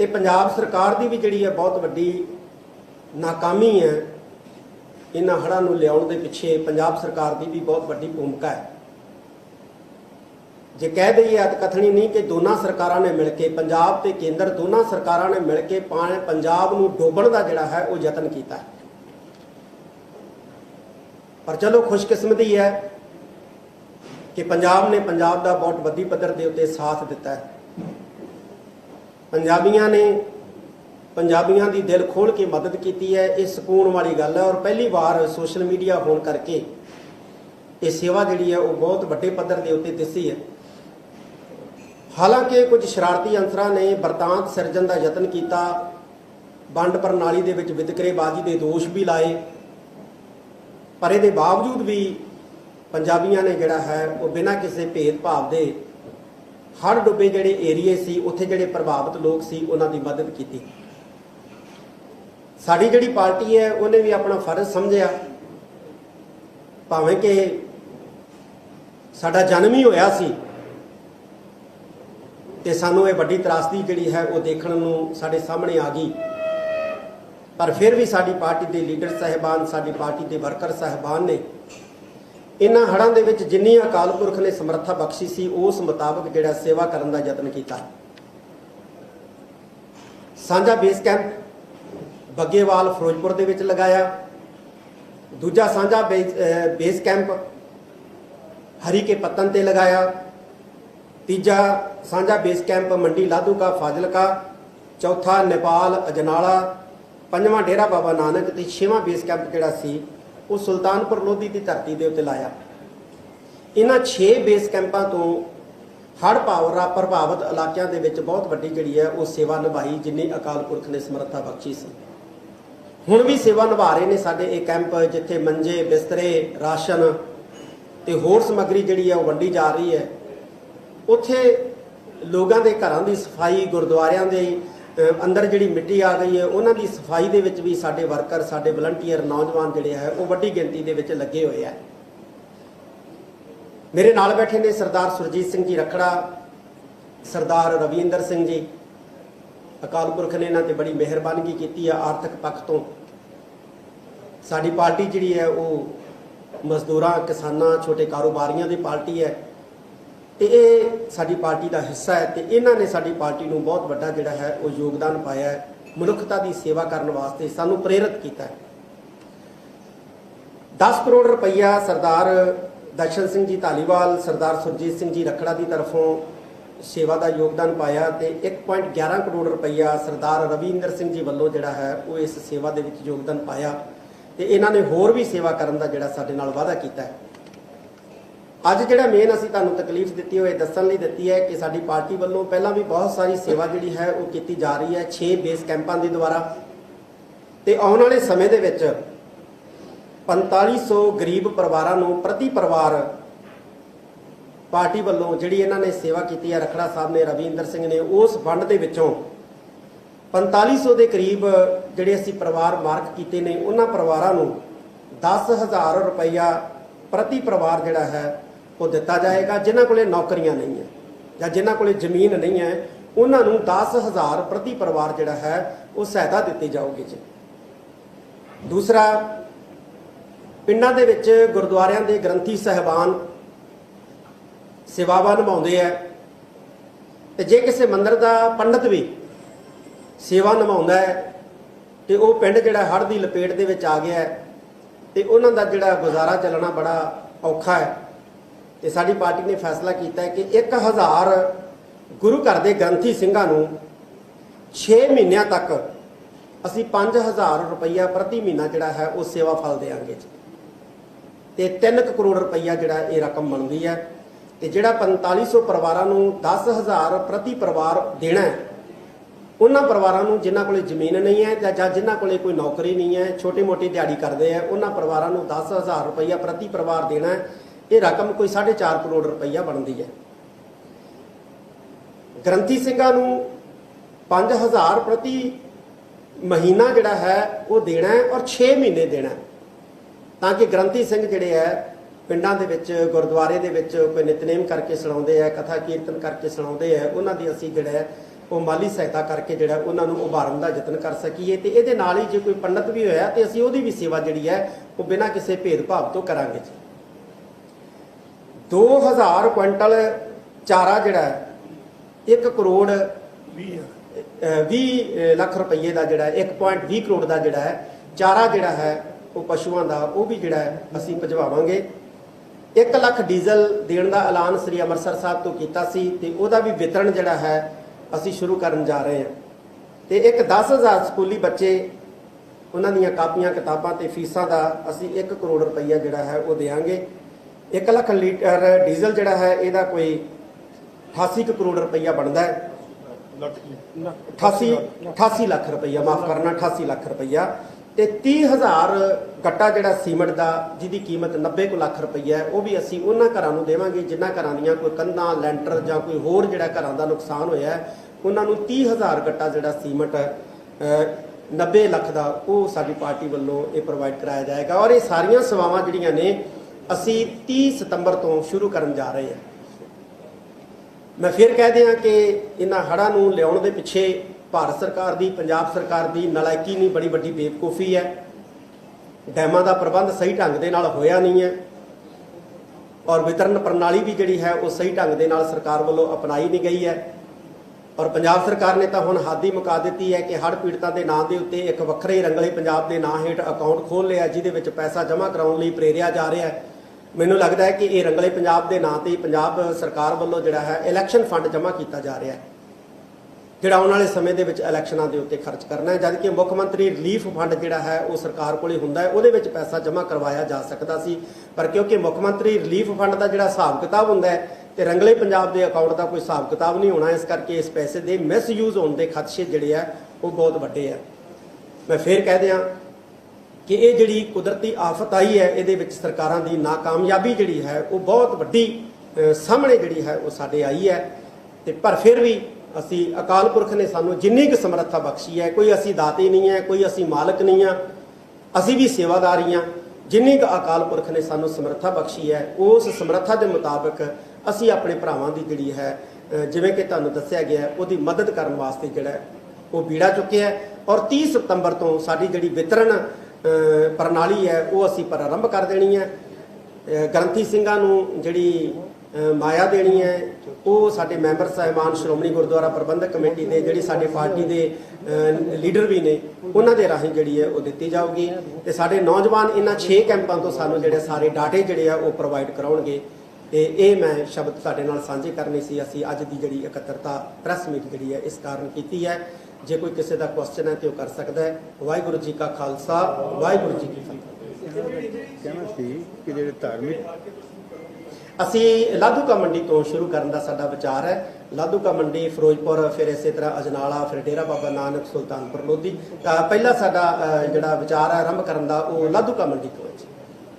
ਤੇ ਪੰਜਾਬ ਸਰਕਾਰ ਦੀ ਵੀ ਜਿਹੜੀ ਹੈ ਬਹੁਤ ਵੱਡੀ ਨਾਕਾਮੀ ਹੈ, ਇਹਨਾਂ ਹੜ੍ਹਾਂ ਨੂੰ ਲਿਆਉਣ ਦੇ ਪਿੱਛੇ ਪੰਜਾਬ ਸਰਕਾਰ ਦੀ ਵੀ ਬਹੁਤ ਵੱਡੀ ਭੂਮਿਕਾ ਹੈ। ਜੇ ਕਹਿ ਦਈਏ ਅਤ ਕਥਨੀ ਨਹੀਂ ਕਿ ਦੋਨਾਂ ਸਰਕਾਰਾਂ ਨੇ ਮਿਲ ਕੇ ਪੰਜਾਬ ਤੇ ਕੇਂਦਰ ਦੋਨਾਂ ਸਰਕਾਰਾਂ ਨੇ ਮਿਲ ਕੇ ਪਾ- ਪੰਜਾਬ ਨੂੰ ਡੋਬਣ ਦਾ ਜਿਹੜਾ ਹੈ ਉਹ ਯਤਨ ਕੀਤਾ ਹੈ। ਪਰ ਚਲੋ ਖੁਸ਼ਕਿਸਮਤੀ ਹੈ ਕਿ ਪੰਜਾਬ ਨੇ ਪੰਜਾਬ ਦਾ ਬਹੁਤ ਵੱਡੀ ਪੱਧਰ ਦੇ ਉੱਤੇ ਸਾਥ ਦਿੱਤਾ ਹੈ। ਪੰਜਾਬੀਆਂ ਨੇ ਪੰਜਾਬੀਆਂ ਦੀ ਦਿਲ ਖੋਲ ਕੇ ਮਦਦ ਕੀਤੀ ਹੈ, ਇਹ ਸਕੂਨ ਵਾਲੀ ਗੱਲ ਹੈ ਔਰ ਪਹਿਲੀ ਵਾਰ ਸੋਸ਼ਲ ਮੀਡੀਆ ਹੋਣ ਕਰਕੇ ਇਹ ਸੇਵਾ ਜਿਹੜੀ ਹੈ ਉਹ ਬਹੁਤ ਵੱਡੇ ਪੱਧਰ ਦੇ ਉੱਤੇ ਦਿੱਸੀ ਹੈ। ਹਾਲਾਂਕਿ ਕੁਝ ਸ਼ਰਾਰਤੀ ਅੰਸਰਾਂ ਨੇ ਵਰਤਾਂਤ ਸਿਰਜਣ ਦਾ ਯਤਨ ਕੀਤਾ, ਵੰਡ ਪ੍ਰਣਾਲੀ ਦੇ ਵਿੱਚ ਵਿਤਕਰੇਬਾਜ਼ੀ ਦੇ ਦੋਸ਼ ਵੀ ਲਾਏ, ਪਰ ਇਹਦੇ ਬਾਵਜੂਦ ਵੀ ਪੰਜਾਬੀਆਂ ਨੇ ਜਿਹੜਾ ਹੈ ਉਹ ਬਿਨਾਂ ਕਿਸੇ ਭੇਦਭਾਵ ਦੇ ਹੜ ਡੁੱਬੇ ਜਿਹੜੇ ਏਰੀਏ ਸੀ, ਉੱਥੇ ਜਿਹੜੇ ਪ੍ਰਭਾਵਿਤ ਲੋਕ ਸੀ, ਉਹਨਾਂ ਦੀ ਮਦਦ ਕੀਤੀ। ਸਾਡੀ ਜਿਹੜੀ ਪਾਰਟੀ ਹੈ, ਉਹਨੇ ਵੀ ਆਪਣਾ ਫਰਜ਼ ਸਮਝਿਆ। ਭਾਵੇਂ ਕਿ ਸਾਡਾ ਜਨਮ ਹੀ ਹੋਇਆ ਸੀ ਤੇ ਸਾਨੂੰ ਇਹ ਵੱਡੀ ਤਰਾਸਦੀ ਜਿਹੜੀ ਹੈ, ਉਹ ਦੇਖਣ ਨੂੰ ਸਾਡੇ ਸਾਹਮਣੇ ਆ ਗਈ। ਪਰ ਫਿਰ ਵੀ ਸਾਡੀ ਪਾਰਟੀ ਦੇ ਲੀਡਰ ਸਾਹਿਬਾਨ, ਸਾਡੀ ਪਾਰਟੀ ਦੇ ਵਰਕਰ ਸਾਹਿਬਾਨ ਨੇ ਇਹਨਾਂ ਹੜ੍ਹਾਂ ਦੇ ਵਿੱਚ ਜਿੰਨੀ ਅਕਾਲ ਪੁਰਖ ਨੇ ਸਮਰੱਥਾ ਬਖਸ਼ੀ ਸੀ, ਉਸ ਮੁਤਾਬਕ ਜਿਹੜਾ ਸੇਵਾ ਕਰਨ ਦਾ ਯਤਨ ਕੀਤਾ। ਸਾਂਝਾ ਬੇਸ ਕੈਂਪ ਬੱਗੇਵਾਲ ਫਿਰੋਜ਼ਪੁਰ ਦੇ ਵਿੱਚ ਲਗਾਇਆ। ਦੂਜਾ ਸਾਂਝਾ base- base camp Harike Pattan ਤੇ ਲਗਾਇਆ। ਤੀਜਾ ਸਾਂਝਾ ਬੇਸ ਕੈਂਪ ਮੰਡੀ ਲਾਧੂਕਾ, ਫਾਜ਼ਿਲਕਾ। ਚੌਥਾ ਨੇਪਾਲ, ਅਜਨਾਲਾ। ਪੰਜਵਾਂ ਡੇਰਾ ਬਾਬਾ ਨਾਨਕ ਤੇ ਛੇਵਾਂ ਬੇਸ ਕੈਂਪ ਜਿਹੜਾ ਸੀ ਉਹ ਸੁਲਤਾਨਪੁਰ ਲੋਧੀ ਦੀ ਧਰਤੀ ਦੇ ਉੱਤੇ ਲਾਇਆ। ਇਹਨਾਂ 6 ਬੇਸ ਕੈਂਪਾਂ ਤੋਂ ਹੜ੍ਹ ਪਾਵਰਾ ਪ੍ਰਭਾਵਿਤ ਇਲਾਕਿਆਂ ਦੇ ਵਿੱਚ ਬਹੁਤ ਵੱਡੀ ਜਿਹੜੀ ਹੈ ਉਹ ਸੇਵਾ ਨਿਭਾਈ, ਜਿੰਨੀ ਅਕਾਲ ਪੁਰਖ ਨੇ ਸਮਰੱਥਾ ਬਖਸ਼ੀ ਸੀ। ਹੁਣ ਵੀ ਸੇਵਾ ਨਿਭਾ ਰਹੇ ਨੇ ਸਾਡੇ ਇਹ ਕੈਂਪ, ਜਿੱਥੇ ਮੰਜੇ, ਬਿਸਤਰੇ, ਰਾਸ਼ਨ ਤੇ ਹੋਰ ਸਮੱਗਰੀ ਜਿਹੜੀ ਹੈ ਉਹ ਵੰਡੀ ਜਾ ਰਹੀ ਹੈ। ਉੱਥੇ ਲੋਕਾਂ ਦੇ ਘਰਾਂ ਦੀ ਸਫ਼ਾਈ, ਗੁਰਦੁਆਰਿਆਂ ਦੇ ਅੰਦਰ ਜਿਹੜੀ ਮਿੱਟੀ ਆ ਗਈ ਹੈ, ਉਹਨਾਂ ਦੀ ਸਫ਼ਾਈ ਦੇ ਵਿੱਚ ਵੀ ਸਾਡੇ ਵਰਕਰ, ਸਾਡੇ ਵਲੰਟੀਅਰ, ਨੌਜਵਾਨ ਜਿਹੜੇ ਹੈ, ਉਹ ਵੱਡੀ ਗਿਣਤੀ ਦੇ ਵਿੱਚ ਲੱਗੇ ਹੋਏ ਆ ਮੇਰੇ ਨਾਲ ਬੈਠੇ ਨੇ ਸਰਦਾਰ ਸੁਰਜੀਤ ਸਿੰਘ ਜੀ ਰਖੜਾ, ਸਰਦਾਰ ਰਵਿੰਦਰ ਸਿੰਘ ਜੀ। ਅਕਾਲ ਪੁਰਖ ਨੇ ਇਹਨਾਂ ਤੇ ਬੜੀ ਮਿਹਰਬਾਨੀ ਕੀਤੀ ਆ ਆਰਥਿਕ ਪੱਖ ਤੋਂ। ਸਾਡੀ ਪਾਰਟੀ ਜਿਹੜੀ ਹੈ, ਉਹ ਮਜ਼ਦੂਰਾਂ, ਕਿਸਾਨਾਂ, ਛੋਟੇ ਕਾਰੋਬਾਰੀਆਂ ਦੀ ਪਾਰਟੀ ਹੈ। ਤੇ ਇਹ ਸਾਡੀ ਪਾਰਟੀ ਦਾ ਹਿੱਸਾ ਹੈ ਤੇ ਇਹਨਾਂ ਨੇ ਸਾਡੀ ਪਾਰਟੀ ਨੂੰ ਬਹੁਤ ਵੱਡਾ ਜਿਹੜਾ ਹੈ ਉਹ ਯੋਗਦਾਨ ਪਾਇਆ ਹੈ, ਮਨੁੱਖਤਾ ਦੀ ਸੇਵਾ ਕਰਨ ਵਾਸਤੇ ਸਾਨੂੰ ਪ੍ਰੇਰਿਤ ਕੀਤਾ ਹੈ। 10 ਕਰੋੜ ਰੁਪਈਆ ਸਰਦਾਰ ਦਰਸ਼ਨ ਸਿੰਘ ਜੀ ਧਾਲੀਵਾਲ, ਸਰਦਾਰ ਸੁਰਜੀਤ ਸਿੰਘ ਜੀ ਰਖੜਾ ਦੀ ਤਰਫੋਂ ਸੇਵਾ ਦਾ ਯੋਗਦਾਨ ਪਾਇਆ ਤੇ 1.11 ਕਰੋੜ ਰੁਪਈਆ ਸਰਦਾਰ ਰਵਿੰਦਰ ਸਿੰਘ ਜੀ ਵੱਲੋਂ ਜਿਹੜਾ ਹੈ ਉਹ ਇਸ ਸੇਵਾ ਦੇ ਵਿੱਚ ਯੋਗਦਾਨ ਪਾਇਆ ਤੇ ਇਹਨਾਂ ਨੇ ਹੋਰ ਵੀ ਸੇਵਾ ਕਰਨ ਦਾ ਜਿਹੜਾ ਸਾਡੇ ਨਾਲ ਵਾਅਦਾ ਕੀਤਾ ਹੈ। ਅੱਜ ਜਿਹੜਾ ਮੇਨ ਅਸੀਂ ਤੁਹਾਨੂੰ ਤਕਲੀਫ ਦਿੱਤੀ ਹੋਏ ਦੱਸਣ ਲਈ ਦਿੱਤੀ ਹੈ ਕਿ ਸਾਡੀ ਪਾਰਟੀ ਵੱਲੋਂ ਪਹਿਲਾਂ ਵੀ ਬਹੁਤ ਸਾਰੀ ਸੇਵਾ ਜਿਹੜੀ ਹੈ ਉਹ ਕੀਤੀ ਜਾ ਰਹੀ ਹੈ 6 ਬੇਸ ਕੈਂਪਾਂ ਦੇ ਦੁਆਰਾ। ਤੇ ਆਉਣ ਵਾਲੇ ਸਮੇਂ ਦੇ ਵਿੱਚ 4500 ਗਰੀਬ ਪਰਿਵਾਰਾਂ ਨੂੰ ਪ੍ਰਤੀ ਪਰਿਵਾਰ ਪਾਰਟੀ ਵੱਲੋਂ ਜਿਹੜੀ ਇਹਨਾਂ ਨੇ ਸੇਵਾ ਕੀਤੀ ਹੈ, ਰਖੜਾ ਸਾਹਿਬ ਨੇ, ਰਵਿੰਦਰ ਸਿੰਘ ਨੇ, ਉਸ ਫੰਡ ਦੇ ਵਿੱਚੋਂ 4500 ਦੇ ਕਰੀਬ ਜਿਹੜੇ ਅਸੀਂ ਪਰਿਵਾਰ ਮਾਰਕ ਕੀਤੇ ਨੇ, ਉਹਨਾਂ ਪਰਿਵਾਰਾਂ ਨੂੰ 10000 ਰੁਪਈਆ ਪ੍ਰਤੀ ਪਰਿਵਾਰ ਜਿਹੜਾ ਹੈ ਉਹ ਦਿੱਤਾ ਜਾਏਗਾ, ਜਿਨ੍ਹਾਂ ਕੋਲੇ ਨੌਕਰੀਆਂ ਨਹੀਂ ਹੈ ਜਾਂ ਜਿਨ੍ਹਾਂ ਕੋਲੇ ਜ਼ਮੀਨ ਨਹੀਂ ਹੈ, ਉਹਨਾਂ ਨੂੰ 10000 ਪ੍ਰਤੀ ਪਰਿਵਾਰ ਜਿਹੜਾ ਹੈ, ਉਹ ਸਹਾਇਤਾ ਦਿੱਤੀ ਜਾਊਗੀ ਜੀ। ਦੂਸਰਾ, ਪਿੰਡਾਂ ਦੇ ਵਿੱਚ ਗੁਰਦੁਆਰਿਆਂ ਦੇ ਗ੍ਰੰਥੀ ਸਹਿਬਾਨ ਸੇਵਾਵਾਂ ਨਿਭਾਉਂਦੇ ਆ ਤੇ ਜੇ ਕਿਸੇ ਮੰਦਰ ਦਾ ਪੰਡਤ ਵੀ ਸੇਵਾ ਨਿਭਾਉਂਦਾ ਹੈ, ਤੇ ਉਹ ਪਿੰਡ ਜਿਹੜਾ ਹੜ੍ਹ ਦੀ ਲਪੇਟ ਦੇ ਵਿੱਚ ਆ ਗਿਆ ਹੈ, ਤੇ ਉਹਨਾਂ ਦਾ ਜਿਹੜਾ ਗੁਜ਼ਾਰਾ ਚੱਲਣਾ ਬੜਾ ਔਖਾ ਹੈ। ਤੇ ਸਾਡੀ ਪਾਰਟੀ ਨੇ ਫੈਸਲਾ ਕੀਤਾ ਹੈ ਕਿ 1000 ਗੁਰੂ ਘਰ ਦੇ ਗ੍ਰੰਥੀ ਸਿੰਘਾਂ ਨੂੰ 6 ਮਹੀਨਿਆਂ ਤੱਕ ਅਸੀਂ 5000 ਰੁਪਈਆ ਪ੍ਰਤੀ ਮਹੀਨਾ ਜਿਹੜਾ ਹੈ ਉਹ ਸੇਵਾ ਫਲ ਦੇਵਾਂਗੇ ਜੀ। ਤੇ 3 ਕਰੋੜ ਰੁਪਈਆ ਜਿਹੜਾ ਇਹ ਰਕਮ ਬਣਦੀ ਹੈ ਤੇ ਜਿਹੜਾ 4500 ਪਰਿਵਾਰਾਂ ਨੂੰ 10000 ਪ੍ਰਤੀ ਪਰਿਵਾਰ ਦੇਣਾ ਹੈ, ਉਹਨਾਂ ਪਰਿਵਾਰਾਂ ਨੂੰ ਜਿਨ੍ਹਾਂ ਕੋਲੇ ਜ਼ਮੀਨ ਨਹੀਂ ਹੈ ਜਾਂ- ਜਿਨ੍ਹਾਂ ਕੋਲੇ ਕੋਈ ਨੌਕਰੀ ਨਹੀਂ ਹੈ, ਛੋਟੀ-ਮੋਟੀ ਦਿਹਾੜੀ ਕਰਦੇ ਆ ਉਹਨਾਂ ਪਰਿਵਾਰਾਂ ਨੂੰ 10000 ਰੁਪਈਆ ਪ੍ਰਤੀ ਪਰਿਵਾਰ ਦੇਣਾ ਹੈ। ਇਹ ਰਕਮ ਕੋਈ 4.5 ਕਰੋੜ ਰੁਪਈਆ ਬਣਦੀ ਹੈ। ਗ੍ਰੰਥੀ ਸਿੰਘਾਂ ਨੂੰ 5000 ਪ੍ਰਤੀ ਮਹੀਨਾ ਜਿਹੜਾ ਹੈ, ਉਹ ਦੇਣਾ ਹੈ ਔਰ 6 ਮਹੀਨੇ ਦੇਣਾ ਤਾਂ ਕਿ ਗ੍ਰੰਥੀ ਸਿੰਘ ਜਿਹੜੇ ਹੈ, ਪਿੰਡਾਂ ਦੇ ਵਿੱਚ, ਗੁਰਦੁਆਰੇ ਦੇ ਵਿੱਚ ਕੋਈ ਨਿਤਨੇਮ ਕਰਕੇ ਸੁਣਾਉਂਦੇ ਆ ਕਥਾ ਕੀਰਤਨ ਕਰਕੇ ਸੁਣਾਉਂਦੇ ਆ ਉਹਨਾਂ ਦੀ ਅਸੀਂ ਜਿਹੜਾ ਉਹ ਮਾਲੀ ਸਹਾਇਤਾ ਕਰਕੇ ਜਿਹੜਾ ਉਹਨਾਂ ਨੂੰ ਉਭਾਰਨ ਦਾ ਯਤਨ ਕਰ ਸਕੀਏ ਤੇ ਇਹਦੇ ਨਾਲ ਹੀ ਜੇ ਕੋਈ ਪੰਡਤ ਵੀ ਹੋਇਆ ਤੇ ਅਸੀਂ ਉਹਦੀ ਵੀ ਸੇਵਾ ਜਿਹੜੀ ਹੈ, ਉਹ ਬਿਨਾਂ ਕਿਸੇ ਭੇਦਭਾਵ ਤੋਂ ਕਰਾਂਗੇ ਜੀ। 2000 ਕੁਇੰਟਲ ਚਾਰਾ ਜਿਹੜਾ ਹੈ 1 ਕਰੋੜ 20 ਲੱਖ ਰੁਪਏ ਦਾ ਜਿਹੜਾ ਹੈ 1.20 ਕਰੋੜ ਦਾ ਜਿਹੜਾ ਹੈ ਚਾਰਾ ਜਿਹੜਾ ਹੈ ਉਹ ਪਸ਼ੂਆਂ ਦਾ ਉਹ ਵੀ ਜਿਹੜਾ ਹੈ ਅਸੀਂ ਭਜਵਾਵਾਂਗੇ। 1 ਲੱਖ ਡੀਜ਼ਲ ਦੇਣ ਦਾ ਐਲਾਨ ਸ੍ਰੀ ਅੰਮ੍ਰਿਤਸਰ ਸਾਹਿਬ ਤੋਂ ਕੀਤਾ ਸੀ ਤੇ ਉਹਦਾ ਵੀ ਵਿਤਰਨ ਜਿਹੜਾ ਹੈ ਅਸੀਂ ਸ਼ੁਰੂ ਕਰਨ ਜਾ ਰਹੇ ਹਾਂ। ਤੇ ਇੱਕ 10000 ਸਕੂਲੀ ਬੱਚੇ ਉਹਨਾਂ ਦੀਆਂ ਕਾਪੀਆਂ ਕਿਤਾਬਾਂ ਤੇ ਫੀਸਾਂ ਦਾ ਅਸੀਂ 1 ਕਰੋੜ ਰੁਪਈਆ ਜਿਹੜਾ ਹੈ ਉਹ ਦੇਵਾਂਗੇ। 1 ਲੱਖ ਲੀਟਰ ਡੀਜ਼ਲ ਜਿਹੜਾ ਹੈ ਇਹਦਾ ਕੋਈ 88 ਕੁ ਕਰੋੜ ਰੁਪਈਆ ਬਣਦਾ ਹੈ। 88 88 ਲੱਖ ਰੁਪਈਆ ਮਾਫ ਕਰਨਾ 88 ਲੱਖ ਰੁਪਈਆ। ਤੇ 30000 ਗੱਟਾ ਜਿਹੜਾ ਸੀਮੈਂਟ ਦਾ ਜਿਹਦੀ ਕੀਮਤ 90 ਕੁ ਲੱਖ ਰੁਪਈਆ ਹੈ ਉਹ ਵੀ ਅਸੀਂ ਉਹਨਾਂ ਘਰਾਂ ਨੂੰ ਦੇਵਾਂਗੇ ਜਿਨ੍ਹਾਂ ਘਰਾਂ ਦੀਆਂ ਕੋਈ ਕੰਧਾਂ ਲੈਂਟਰ ਜਾਂ ਕੋਈ ਹੋਰ ਜਿਹੜਾ ਘਰਾਂ ਦਾ ਨੁਕਸਾਨ ਹੋਇਆ ਹੈ ਉਹਨਾਂ ਨੂੰ 30000 ਗੱਟਾ ਜਿਹੜਾ ਸੀਮੈਂਟ ਅਹ, 90 ਲੱਖ ਦਾ ਉਹ ਸਾਡੀ ਪਾਰਟੀ ਵੱਲੋਂ ਇਹ ਪ੍ਰੋਵਾਈਡ ਕਰਾਇਆ ਜਾਏਗਾ। ਔਰ ਇਹ ਸਾਰੀਆਂ ਸੇਵਾਵਾਂ ਜਿਹੜੀਆਂ ਨੇ ਅਸੀਂ 30 ਸਤੰਬਰ ਤੋਂ ਸ਼ੁਰੂ ਕਰਨ ਜਾ ਰਹੇ ਹਾਂ। ਮੈਂ ਫਿਰ ਕਹਿ ਦਿਆਂ ਕਿ ਇਹਨਾਂ ਹੜ੍ਹਾਂ ਨੂੰ ਲਿਆਉਣ ਦੇ ਪਿੱਛੇ ਭਾਰਤ ਸਰਕਾਰ ਦੀ, ਪੰਜਾਬ ਸਰਕਾਰ ਦੀ ਨਲਾਇਕੀ ਨਹੀਂ ਬੜੀ ਵੱਡੀ ਬੇਵਕੂਫੀ ਹੈ। ਡੈਮਾਂ ਦਾ ਪ੍ਰਬੰਧ ਸਹੀ ਢੰਗ ਦੇ ਨਾਲ ਹੋਇਆ ਨਹੀਂ ਹੈ। ਔਰ ਵਿਤਰਨ ਪ੍ਰਣਾਲੀ ਵੀ ਜਿਹੜੀ ਹੈ, ਉਹ ਸਹੀ ਢੰਗ ਦੇ ਨਾਲ ਸਰਕਾਰ ਵੱਲੋਂ ਅਪਣਾਈ ਨਹੀਂ ਗਈ ਹੈ। ਔਰ ਪੰਜਾਬ ਸਰਕਾਰ ਨੇ ਤਾਂ ਹੁਣ ਹੱਦ ਹੀ ਮੁਕਾ ਦਿੱਤੀ ਹੈ ਕਿ ਹੜ੍ਹ ਪੀੜਤਾਂ ਦੇ ਨਾਂ ਦੇ ਉੱਤੇ ਇੱਕ ਵੱਖਰੇ ਰੰਗਲੇ ਪੰਜਾਬ ਦੇ ਨਾਂ ਹੇਠ ਅਕਾਊਂਟ ਖੋਲ ਲਿਆ, ਜਿਹਦੇ ਵਿੱਚ ਪੈਸਾ ਜਮ੍ਹਾਂ ਕਰਾਉਣ ਲਈ ਪ੍ਰੇਰਿਆ ਜਾ ਰਿਹਾ ਹੈ। ਮੈਨੂੰ ਲੱਗਦਾ ਹੈ ਕਿ ਇਹ ਰੰਗਲੇ ਪੰਜਾਬ ਦੇ ਨਾਂ ਤੇ ਪੰਜਾਬ ਸਰਕਾਰ ਵੱਲੋਂ ਜਿਹੜਾ ਹੈ ਇਲੈਕਸ਼ਨ ਫੰਡ ਜਮ੍ਹਾਂ ਕੀਤਾ ਜਾ ਰਿਹਾ ਹੈ। ਜਿਹੜਾ ਆਉਣ ਵਾਲੇ ਸਮੇਂ ਦੇ ਵਿੱਚ ਇਲੈਕਸ਼ਨਾਂ ਦੇ ਉੱਤੇ ਖਰਚ ਕਰਨਾ ਹੈ, ਜਦ ਮੁੱਖ ਮੰਤਰੀ ਰਿਲੀਫ ਫੰਡ ਜਿਹੜਾ ਹੈ ਉਹ ਸਰਕਾਰ ਕੋਲੇ ਹੁੰਦਾ ਹੈ, ਉਹਦੇ ਵਿੱਚ ਪੈਸਾ ਜਮ੍ਹਾਂ ਕਰਵਾਇਆ ਜਾ ਸਕਦਾ ਸੀ। ਪਰ ਕਿਉਂਕਿ ਮੁੱਖ ਮੰਤਰੀ ਰਿਲੀਫ ਫੰਡ ਦਾ ਜਿਹੜਾ ਹਿਸਾਬ ਕਿਤਾਬ ਹੁੰਦਾ ਹੈ ਤੇ ਰੰਗਲੇ ਪੰਜਾਬ ਦੇ ਅਕਾਊਂਟ ਦਾ ਕੋਈ ਹਿਸਾਬ ਕਿਤਾਬ ਨਹੀਂ ਹੋਣਾ, ਇਸ ਕਰਕੇ ਇਸ ਪੈਸੇ ਦੇ ਮਿਸਯੂਜ਼ ਹੋਣ ਦੇ ਖਦਸ਼ੇ ਜਿਹੜੇ ਆ, ਉਹ ਬਹੁਤ ਵੱਡੇ ਆ। ਮੈਂ ਫੇਰ ਕਹਿ ਦਿਆਂ ਕਿ ਇਹ ਜਿਹੜੀ ਕੁਦਰਤੀ ਆਫਤ ਆਈ ਹੈ, ਇਹਦੇ ਵਿੱਚ ਸਰਕਾਰਾਂ ਦੀ ਨਾਕਾਮਯਾਬੀ ਜਿਹੜੀ ਹੈ, ਉਹ ਬਹੁਤ ਵੱਡੀ ਸਾਹਮਣੇ ਜਿਹੜੀ ਹੈ, ਉਹ ਸਾਡੇ ਆਈ ਹੈ। ਤੇ ਪਰ ਫਿਰ ਵੀ ਅਸੀਂ ਅਕਾਲ ਪੁਰਖ ਨੇ ਸਾਨੂੰ ਜਿੰਨੀ ਕੁ ਸਮਰੱਥਾ ਬਖਸ਼ੀ ਹੈ, ਕੋਈ ਅਸੀਂ ਦਾਤੇ ਨਹੀਂ ਹੈ, ਕੋਈ ਅਸੀਂ ਮਾਲਕ ਨਹੀਂ ਆ ਅਸੀਂ ਵੀ ਸੇਵਾਦਾਰ ਹਾਂ ਜਿੰਨੀ ਕੁ ਅਕਾਲ ਪੁਰਖ ਨੇ ਸਾਨੂੰ ਸਮਰੱਥਾ ਬਖਸ਼ੀ ਹੈ, ਉਸ ਸਮਰੱਥਾ ਦੇ ਮੁਤਾਬਕ ਅਸੀਂ ਆਪਣੇ ਭਰਾਵਾਂ ਦੀ ਜਿਹੜੀ ਹੈ ਜਿਵੇਂ ਕਿ ਤੁਹਾਨੂੰ ਦੱਸਿਆ ਗਿਆ, ਉਹਦੀ ਮਦਦ ਕਰਨ ਵਾਸਤੇ ਜਿਹੜਾ ਉਹ ਬੀੜਾ ਚੁੱਕਿਆ ਔਰ 30 ਸਤੰਬਰ ਤੋਂ ਸਾਡੀ ਜਿਹੜੀ ਵਿਤਰਨ ਪ੍ਰਣਾਲੀ ਹੈ, ਉਹ ਅਸੀਂ ਪ੍ਰਾਰੰਭ ਕਰ ਦੇਣੀ ਹੈ। ਗ੍ਰੰਥੀ ਸਿੰਘਾਂ ਨੂੰ ਜਿਹੜੀ ਮਾਇਆ ਦੇਣੀ ਹੈ, ਉਹ ਸਾਡੇ ਮੈਂਬਰ ਸਾਹਿਬਾਨ ਸ਼੍ਰੋਮਣੀ ਗੁਰਦੁਆਰਾ ਪ੍ਰਬੰਧਕ ਕਮੇਟੀ ਦੇ, ਜਿਹੜੀ ਸਾਡੇ ਪਾਰਟੀ ਦੇ ਲੀਡਰ ਵੀ ਨੇ, ਉਹਨਾਂ ਦੇ ਰਾਹੀਂ ਜਿਹੜੀ ਹੈ, ਉਹ ਦਿੱਤੀ ਜਾਊਗੀ। ਤੇ ਸਾਡੇ ਨੌਜਵਾਨ ਇਹਨਾਂ 6 ਕੈਂਪਾਂ ਤੋਂ ਸਾਨੂੰ ਜਿਹੜੇ ਸਾਰੇ ਡਾਟੇ ਜਿਹੜੇ ਆ, ਉਹ ਪ੍ਰੋਵਾਈਡ ਕਰਾਉਣਗੇ। ਤੇ ਇਹ ਮੈਂ ਸ਼ਬਦ ਤੁਹਾਡੇ ਨਾਲ ਸਾਂਝੇ ਕਰਨੇ ਸੀ, ਅਸੀਂ ਅੱਜ ਦੀ ਜਿਹੜੀ ਇਕੱਤਰਤਾ ਪ੍ਰੈਸ ਮੀਟ ਜਿਹੜੀ ਹੈ, ਇਸ ਕਾਰਨ ਕੀਤੀ ਹੈ। ਜੇ ਕੋਈ ਕਿਸੇ ਦਾ ਕੁਐਸਚਨ ਹੈ ਤੇ ਉਹ ਕਰ ਸਕਦਾ ਹੈ। ਵਾਹਿਗੁਰੂ ਜੀ ਕਾ ਖਾਲਸਾ ਵਾਹਿਗੁਰੂ ਜੀ ਕੀ ਫਤਿਹ। ਕਹਿਣਾ ਸੀ ਕਿ ਜਿਹੜੇ ਧਾਰਮਿਕ ਅਸੀਂ ਲਾਧੂਕਾ ਮੰਡੀ ਤੋਂ ਸ਼ੁਰੂ ਕਰਨ ਦਾ ਸਾਡਾ ਵਿਚਾਰ ਹੈ। ਲਾਧੂਕਾ ਮੰਡੀ ਫਿਰੋਜ਼ਪੁਰ ਫਿਰ ਇਸੇ ਤਰ੍ਹਾਂ ਅਜਨਾਲਾ ਫਿਰ ਡੇਰਾ ਬਾਬਾ ਨਾਨਕ ਸੁਲਤਾਨਪੁਰ ਲੋਧੀ। ਤਾਂ ਪਹਿਲਾ ਸਾਡਾ ਜਿਹੜਾ ਵਿਚਾਰ ਹੈ ਆਰੰਭ ਕਰਨ ਦਾ ਉਹ ਲਾਧੂਕਾ ਮੰਡੀ ਤੋਂ ਹੈ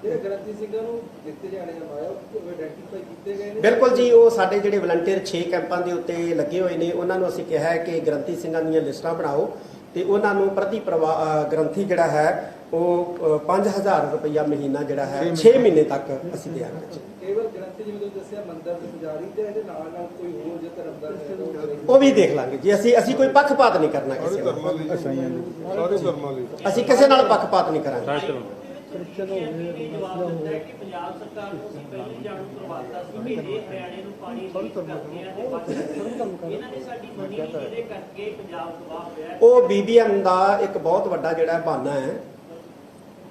ਜੀ ਜਿਹੜੇ ਗ੍ਰੰਥੀ ਸਿੰਘਾਂ ਨੂੰ ਦਿੱਤੇ ਜਾਣੇ ਆ ਮਾਇਆ ਉਹ ਆਇਡੈਂਟੀਫਾਈ ਕੀਤੇ ਗਏ ਨੇ? ਬਿਲਕੁਲ ਜੀ ਉਹ ਸਾਡੇ ਜਿਹੜੇ ਵਲੰਟੀਅਰ 6 ਕੈਂਪਾਂ ਦੇ ਉੱਤੇ ਲੱਗੇ ਹੋਏ ਨੇ ਉਹਨਾਂ ਨੂੰ ਅਸੀਂ ਕਿਹਾ ਹੈ ਕਿ ਗ੍ਰੰਥੀ ਸਿੰਘਾਂ ਦੀਆਂ ਲਿਸਟਾਂ ਬਣਾਓ ਤੇ ਉਹਨਾਂ ਨੂੰ ਪ੍ਰਤੀ ਗ੍ਰੰਥੀ ਜਿਹੜਾ ਹੈ ਉਹ ਅਹ, 5000 ਰੁਪਇਆ ਮਹੀਨਾ ਜਿਹੜਾ ਹੈ 6 ਮਹੀਨੇ। ਤੱਕ ਅਸੀਂ ਦੇਵਾਂਗੇ ਜੀ ਕੇਵਲ ਗ੍ਰੰਥੀ ਜਿਵੇਂ ਤੁਸੀਂ ਦੱਸਿਆ ਮੰਦਰ ਦੇ ਪੁਜਾਰੀ ਤੇ ਇਹਦੇ ਨਾਲ ਨਾਲ ਕੋਈ ਹੋਰ ਜੇ ਧਰਮਦਾਰ ਹੈ ਤਾਂ ਉਹ ਵੀ ਦੇਖ ਲਾਂਗੇ ਜੀ ਅਸੀਂ ਅਸੀਂ ਕੋਈ ਪੱਖਪਾਤ ਨਹੀਂ ਕਰਨਾ ਕਿਸੇ ਨਾਲ। ਸਾਰੇ ਧਰਮਾਂ ਲਈ। ਅਸੀਂ ਕਿਸੇ ਨਾਲ ਪੱਖਪਾਤ ਨਹੀਂ ਕਰਾਂਗੇ। ਜਵਾਬ ਦਿੰਦਾ ਹੈ ਕਿ ਪੰਜਾਬ ਸਰਕਾਰ ਨੂੰ ਅਸੀਂ ਪਹਿਲੀ ਜਾਣੂ ਕਰਵਾਤਾ ਸੀ ਕਿ ਇਹ ਹਰਿਆਣੇ ਨੂੰ ਪਾਣੀ ਲੀਕ ਕਰਦੇ ਆ ਤੇ ਬਚ ਇਹਨਾਂ ਨੇ ਸਾਡੀ ਮੰਨੀ ਨਹੀਂ ਜਿਹਦੇ ਕਰਕੇ ਪੰਜਾਬ ਤਬਾਹ ਹੋਇਆ ਹੈ। ਉਹ ਬੀਬੀਐਮ ਦਾ ਇੱਕ ਬਹੁਤ ਵੱਡਾ ਜਿਹੜਾ ਬਹਾਨਾ ਹੈ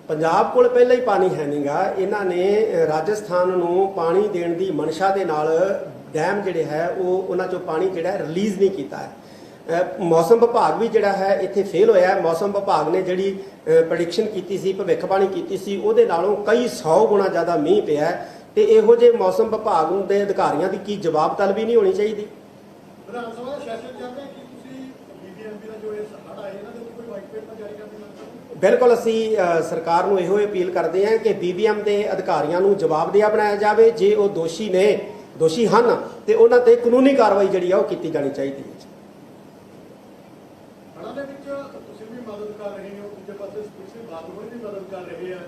ਪੰਜਾਬ ਕੋਲ ਪਹਿਲਾਂ ਹੀ ਪਾਣੀ ਹੈ ਨਹੀਂਗਾ ਇਹਨਾਂ ਨੇ ਰਾਜਸਥਾਨ ਨੂੰ ਪਾਣੀ ਦੇਣ ਦੀ ਮਨਸ਼ਾ ਦੇ ਨਾਲ ਡੈਮ ਜਿਹੜੇ ਹੈ ਉਹ ਉਹਨਾਂ ਚੋਂ ਪਾਣੀ ਜਿਹੜਾ ਰਿਲੀਜ਼ ਨਹੀਂ ਕੀਤਾ ਹੈ। ਮੌਸਮ ਵਿਭਾਗ ਵੀ ਜਿਹੜਾ ਹੈ ਇੱਥੇ ਫੇਲ ਹੋਇਆ ਹੈ। ਮੌਸਮ ਵਿਭਾਗ ਨੇ ਜਿਹੜੀ ਪ੍ਰੈਡਿਕਸ਼ਨ ਕੀਤੀ ਸੀ ਭਵਿੱਖਬਾਣੀ ਕੀਤੀ ਸੀ ਉਹਦੇ ਨਾਲੋਂ ਕਈ 100 ਗੁਣਾ ਜ਼ਿਆਦਾ ਮੀਂਹ ਪਿਆ ਤੇ ਇਹੋ ਜਿਹੇ ਮੌਸਮ ਵਿਭਾਗ ਦੇ ਅਧਿਕਾਰੀਆਂ ਦੀ ਕੀ ਜਵਾਬ ਤਲਬੀ ਨਹੀਂ ਹੋਣੀ ਚਾਹੀਦੀ? ਵਿਧਾਨ ਸਭਾ ਦਾ ਸੈਸ਼ਨ ਚੱਲਦਾ ਕਿ ਤੁਸੀਂ ਬੀਬੀਐਮਪੀ ਦਾ ਜੋ ਇਹ ਹੜ੍ਹ ਆਏ ਇਹਨਾਂ ਦੇ ਉੱਤੇ ਕੋਈ ਵਾਈਟ ਪੇਪਰ ਜਾਰੀ ਕਰਨ ਦੀ ਮੰਗ ਕਰੋ ਬਿਲਕੁਲ ਅਸੀਂ ਸਰਕਾਰ ਨੂੰ ਇਹੋ ਅਪੀਲ ਕਰਦੇ ਹਾਂ ਕਿ ਬੀਬੀਐਮ ਦੇ ਅਧਿਕਾਰੀਆਂ ਨੂੰ ਜਵਾਬਦੇਹ ਬਣਾਇਆ ਜਾਵੇ। ਜੇ ਉਹ ਦੋਸ਼ੀ ਨੇ ਦੋਸ਼ੀ ਹਨ ਤੇ ਉਹਨਾਂ ਤੇ ਕਾਨੂੰਨੀ ਕਾਰਵਾਈ ਜਿਹੜੀ ਆ ਉਹ ਕੀਤੀ ਜਾਣੀ ਚਾਹੀਦੀ ਹੈ। ਹੜ੍ਹਾਂ ਦੇ ਵਿੱਚ ਤੁਸੀਂ ਵੀ ਮਦਦ ਕਰ ਰਹੇ ਹੋ ਦੂਜੇ ਪਾਸੇ ਸਪੀਸ਼ਲ ਬਾਦਲ ਵੀ ਮਦਦ ਕਰ ਰਹੇ ਆ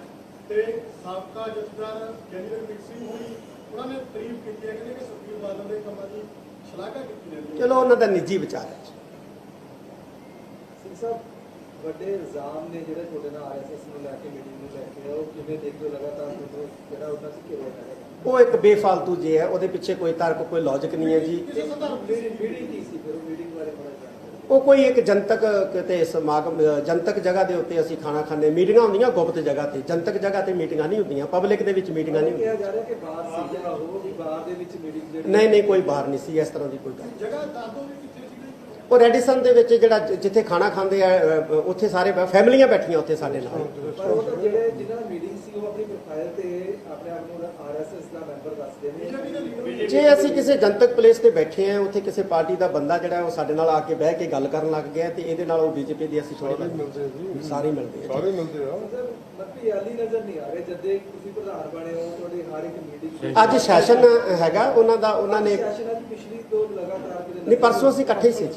ਤੇ ਸਾਬਕਾ ਜਥੇਦਾਰ ਜਨਰਲ ਵੀਰ ਸਿੰਘ ਹੋਣੀ ਉਹਨਾਂ ਨੇ ਤਾਰੀਫ ਕੀਤੀ ਹੈ ਕਿ ਸੁਖਬੀਰ ਬਾਦਲ ਦੇ ਕੰਮਾਂ ਦੀ ਸ਼ਲਾਘਾ ਕੀਤੀ ਜਾਂਦੀ ਹੈ। ਚਲੋ ਉਹਨਾਂ ਦਾ ਨਿੱਜੀ ਵਿਚਾਰ ਹੈ। ਸਾਹਿਬ ਵੱਡੇ ਇਲਜ਼ਾਮ ਨੇ ਜਿਹੜੇ ਤੁਹਾਡੇ ਨਾਲ ਆਰਐਸਐਸ ਨੂੰ ਲੈ ਕੇ ਮੀਟਿੰਗ ਨੂੰ ਲੈ ਕੇ ਉਹ ਕਿਵੇਂ ਦੇਖਦੇ ਹੋ ਲਗਾਤਾਰ ਤੁਹਾਨੂੰ ਜਿਹੜਾ ਉਹਨਾਂ ਘਿਰਿਆ ਜਾ ਰਿਹਾ ਉਹ ਇੱਕ ਬੇਫਾਲਤੂ ਜੇ ਹੈ ਉਹਦੇ ਪਿੱਛੇ ਕੋਈ ਤਰਕ ਕੋਈ ਲੌਜੀਕ ਨਹੀਂ ਹੈ ਜੀ। ਕਿਸੇ ਸੰਦਰਭ ਮੀਟਿੰਗ ਕੀ ਸੀ ਫਿਰ? ਉਹ ਮੀਟਿੰਗ ਬਾਰੇ ਉਹ ਕੋਈ ਇੱਕ ਜਨਤਕ ਕਿਤੇ ਸਮਾਗਮ ਜਨਤਕ ਜਗ੍ਹਾ ਦੇ ਉੱਤੇ ਅਸੀਂ ਖਾਣਾ ਖਾਂਦੇ ਮੀਟਿੰਗਾਂ ਹੁੰਦੀਆਂ ਗੁਪਤ ਜਗ੍ਹਾ ਤੇ ਜਨਤਕ ਜਗ੍ਹਾ ਤੇ ਮੀਟਿੰਗਾਂ ਨਹੀਂ ਹੁੰਦੀਆਂ ਪਬਲਿਕ ਦੇ ਵਿੱਚ ਮੀਟਿੰਗਾਂ ਨਹੀਂ ਕਿਹਾ ਹੁੰਦੀਆਂ ਜਾ ਰਿਹਾ ਕਿ ਬਾਹਰ ਸੀ ਜਿਹੜਾ ਉਹ ਵੀ ਬਾਹਰ ਦੇ ਵਿੱਚ ਮੀਟਿੰਗ ਜਿਹੜੀ ਨਹੀਂ ਨਹੀਂ ਕੋਈ ਬਾਹਰ ਨਹੀਂ ਸੀ ਇਸ ਤਰ੍ਹਾਂ ਦੀ ਕੋਈ ਗੱਲ ਜਗ੍ਹਾ ਦੱਸ ਵੀ ਕਿੱਥੇ ਸੀ ਉਹ ਰੈਡੀਸਨ ਦੇ ਵਿੱਚ ਜਿਹੜਾ ਜਿੱਥੇ ਖਾਣਾ ਖਾਂਦੇ ਆ ਉੱਥੇ ਸਾਰੇ ਫੈਮਲੀਆਂ ਬੈਠੀਆਂ ਉੱਥੇ ਸਾਡੇ ਨਾਲ। ਪਰ ਉਹ ਤਾਂ ਜਿਹੜੇ ਜਿਨ੍ਹਾਂ ਨਾਲ ਮੀਟਿੰਗ ਸੀ ਉਹ ਆਪਣੀ ਪ੍ਰੋਫਾਈਲ ਤੇ ਆਪਣੇ ਆਪ ਨੂੰ ਆਰਐਸਐਸ ਦਾ ਮੈਂਬਰ ਦੱਸਦੇ ਨੇ। ਜੇ ਅਸੀਂ ਕਿਸੇ ਜਨਤਕ ਪਲੇਸ ਤੇ ਬੈਠੇ ਆ ਉੱਥੇ ਕਿਸੇ ਪਾਰਟੀ ਦਾ ਬੰਦਾ ਜਿਹੜਾ ਉਹ ਸਾਡੇ ਨਾਲ ਆ ਕੇ ਬਹਿ ਕੇ ਗੱਲ ਕਰਨ ਲੱਗ ਗਿਆ ਤੇ ਇਹਦੇ ਨਾਲ ਉਹ ਬੀਜੇਪੀ ਦੀ ਅਸੀਂ ਸਾਰੇ ਮਿਲਦੇ ਆ ਸਾਰੇ ਮਿਲਦੇ ਆ। ਮੱਤੀ ਆਲੀ ਨਜ਼ਰ ਨਹੀਂ ਆ ਰਹੇ ਜਦੇ ਤੁਸੀਂ ਪ੍ਰਧਾਨ ਬਣੇ ਹੋ ਤੁਹਾਡੀ ਹਰ ਇੱਕ ਮੀਟਿੰਗ ਅੱਜ ਸੈਸ਼ਨ ਹੈਗਾ ਉਹਨਾਂ ਦਾ ਉਹਨਾਂ ਨੇ ਸੈਸ਼ਨ ਅੱਜ ਪਿਛਲੀ ਤੋਂ ਲਗਾਤਾਰ ਨਹੀਂ ਪਰਸੋਂ ਅਸੀਂ ਇਕੱਠੇ ਸੀ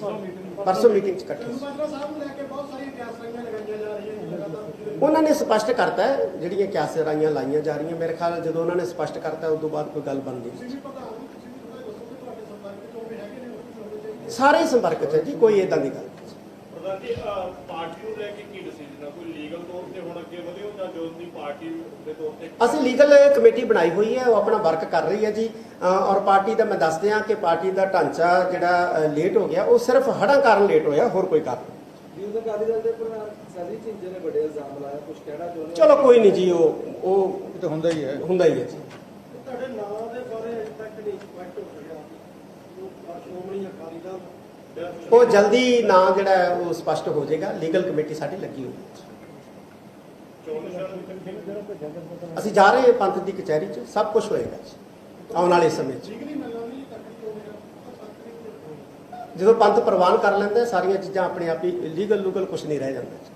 ਪਰਸੋਂ ਮੀਟਿੰਗ 'ਚ ਇਕੱਠੇ ਸੀ ਬਾਜਵਾ ਸਾਹਿਬ ਨੂੰ ਲੈ ਕੇ ਬਹੁਤ ਸਾਰੀਆਂ ਕਿਆਸਾਂ ਲਗਾਈਆਂ ਜਾ ਰਹੀਆਂ ਨੇ ਲਗਾਤਾਰ ਪਿਛਲੇ ਉਹਨਾਂ ਨੇ ਸਪਸ਼ਟ ਕਰਤਾ ਜਿਹੜੀਆਂ ਕਿਆਸਰਾਈਆਂ ਲਾਈਆਂ ਜਾ ਰਹੀਆਂ ਮੇਰੇ ਖਿਆਲ ਜਦੋਂ ਉਹਨਾਂ ਨੇ ਸਪਸ਼ਟ ਕਰਤਾ ਉਸ ਤੋਂ ਬਾਅਦ ਕੋਈ ਗੱਲ ਬਣਦੀ ਤੁਸੀਂ ਵੀ ਪ੍ਰਧਾਨ ਹੋ ਤੁਸੀਂ ਵੀ ਥੋੜਾ ਦੱਸੋ ਕਿ ਤੁਹਾਡੇ ਸੰਪਰਕ ਚ ਉਹ ਵੀ ਹੈਗੇ ਨੇ ਉਹ ਵੀ ਹੋਣੇ ਚਾਹੀਦੇ ਸਾਰੇ ਸੰਪਰਕ 'ਚ ਹੈ ਜੀ ਕੋਈ ਇਦਾਂ ਦੀ ਗੱਲ ਨਹੀਂ। ਪ੍ਰਧਾਨ ਜੀ ਅਹ ਪਾਰਟੀ ਨੂੰ ਲੈ ਕੇ ਕੀ ਡਿਸੀਜਨ ਹੈ ਕੋਈ ਲੀਗਲ ਤੌਰ ਤੇ ਹੁਣ ਅੱਗੇ ਵਧੇ ਹੋ ਜਾਂ ਜੋ ਦੀ ਪਾਰਟੀ ਦੇ ਤੌਰ ਤੇ ਅਸੀਂ ਲੀਗਲ ਕਮੇਟੀ ਬਣਾਈ ਹੋਈ ਹੈ ਉਹ ਆਪਣਾ ਵਰਕ ਕਰ ਰਹੀ ਹੈ ਜੀ। ਔਰ ਪਾਰਟੀ ਦਾ ਮੈਂ ਦੱਸ ਦਿਆਂ ਕਿ ਪਾਰਟੀ ਦਾ ਢਾਂਚਾ ਜਿਹੜਾ ਲੇਟ ਹੋ ਗਿਆ ਉਹ ਸਿਰਫ ਹੜ੍ਹਾਂ ਕਾਰਨ ਲੇਟ ਹੋਇਆ ਹੋਰ ਕੋਈ ਕਾਰਨ ਨਹੀਂ। ਝਿੰਜੇ ਨੇ ਵੱਡੇ ਇਲਜ਼ਾਮ ਲਾਇਆ ਕੁਝ ਕਹਿਣਾ ਚਾਹੁੰਦੇ ਹੋ? ਚਲੋ ਕੋਈ ਨਹੀਂ ਜੀ ਉਹ ਉਹ ਇਹ ਤਾਂ ਹੁੰਦਾ ਹੀ ਹੈ। ਹੁੰਦਾ ਹੀ ਹੈ ਜੀ। ਤੁਹਾਡੇ ਨਾਂ ਦੇ ਬਾਰੇ ਅਜੇ ਤੱਕ ਨਹੀਂ ਸਪਸ਼ਟ ਹੋ ਸਕਿਆ। ਉਹ ਸ਼੍ਰੋਮਣੀ ਅਕਾਲੀ ਦਲ ਉਹ ਜਲਦੀ ਨਾਂ ਜਿਹੜਾ ਹੈ ਉਹ ਸਪਸ਼ਟ ਹੋ ਜਾਏਗਾ। ਲੀਗਲ ਕਮੇਟੀ ਸਾਡੀ ਲੱਗੀ ਹੋਈ ਹੈ। ਅਸੀਂ ਜਾ ਰਹੇ ਹਾਂ ਪੰਥ ਦੀ ਕਚਹਿਰੀ 'ਚ ਸਭ ਕੁਝ ਹੋਏਗਾ ਜੀ ਆਉਣ ਵਾਲੇ ਸਮੇਂ 'ਚ। ਜਦੋਂ ਪੰਥ ਪ੍ਰਵਾਨ ਕਰ ਲੈਂਦਾ ਹੈ, ਸਾਰੀਆਂ ਚੀਜ਼ਾਂ ਆਪਣੇ ਆਪ ਹੀ ਲੀਗਲ ਲੂਗਲ ਕੁਝ ਨਹੀਂ ਰਹਿ ਜਾਂਦਾ ਜੀ।